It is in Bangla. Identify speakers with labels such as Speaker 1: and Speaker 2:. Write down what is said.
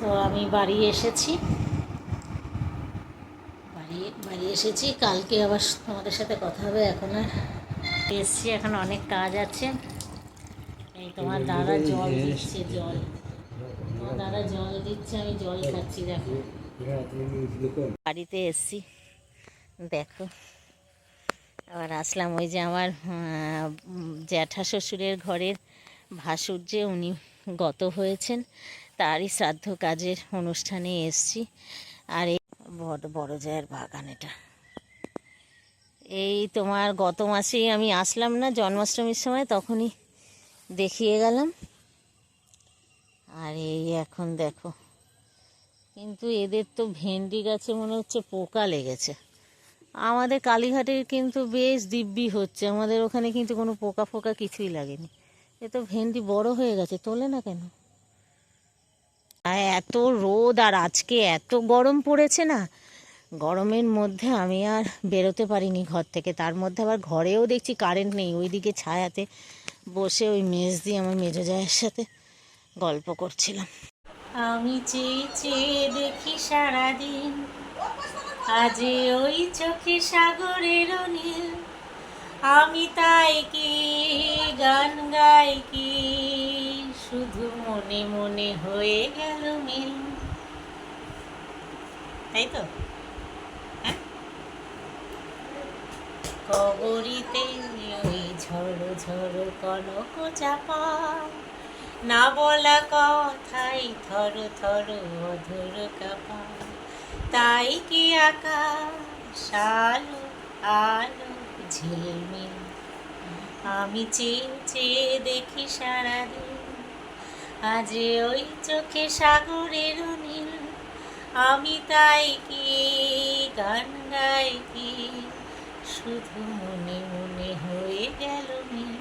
Speaker 1: তো আমি বাড়ি এসেছি। বাড়ি বাড়ি এসেছি। কালকে আবার তোমাদের সাথে কথা হবে, এখন আর এসছি, এখন অনেক কাজ আছে। এই তোমার দাদা জল দিচ্ছে, জল। তোমার দাদা জল দিচ্ছে, আমি জল খাচ্ছি, দেখো। বাড়িতে এসছি, দেখো। আবার আসলাম ওই যে আমার জ্যাঠা শ্বশুরের ঘরের ভাসুর যে উনি গত হয়েছেন তারই শ্রাদ্ধ কাজের অনুষ্ঠানে এসছি। আর এই বড় বড় জায়ের বাগান এটা। এই তোমার গত মাসেই আমি আসলাম না, জন্মাষ্টমীর সময় তখনই দেখিয়ে গেলাম। আর এই এখন দেখো, কিন্তু এদের তো ভেন্ডি গাছে মনে হচ্ছে পোকা লেগেছে। আমাদের কালীঘাটের কিন্তু বেশ দিব্যি হচ্ছে, আমাদের ওখানে কিন্তু কোনো পোকা ফোকা কিছুই লাগেনি। এ তো ভেন্ডি বড় হয়ে গেছে, তোলে না কেন? এত রোদ আর আজকে এত গরম পড়েছে না, গরমের মধ্যে আমি আর বেরোতে পারিনি ঘর থেকে। তার মধ্যে আবার ঘরেও দেখছি কারেন্ট নেই। ওইদিকে ছায়াতে বসে ওই মেজ দিয়ে আমার মেজো জায়ের সাথে গল্প করছিলাম। আমি চেয়ে চেয়ে দেখি সারাদিন, আজ ওই চোখে সাগরের নীল। আমি তাই কি গান গাই কি শুধু মনে মনে হয়ে গেল মিল। তাই তো? হ্যাঁ? কবরিতে ওই ঝড়ো ঝড়ো কনক চাপা। না বলা কথাই থর থর অধর কাপা। তাই কি আকাশ, আলো আলো, ঝিলমিল? আমি চেয়ে চেয়ে দেখি সারাদিন আজ ওই চোখে সাগরের নীল। আমি তাই কি, গান গাই কি? শুধু মনে মনে হয়ে গেল মিল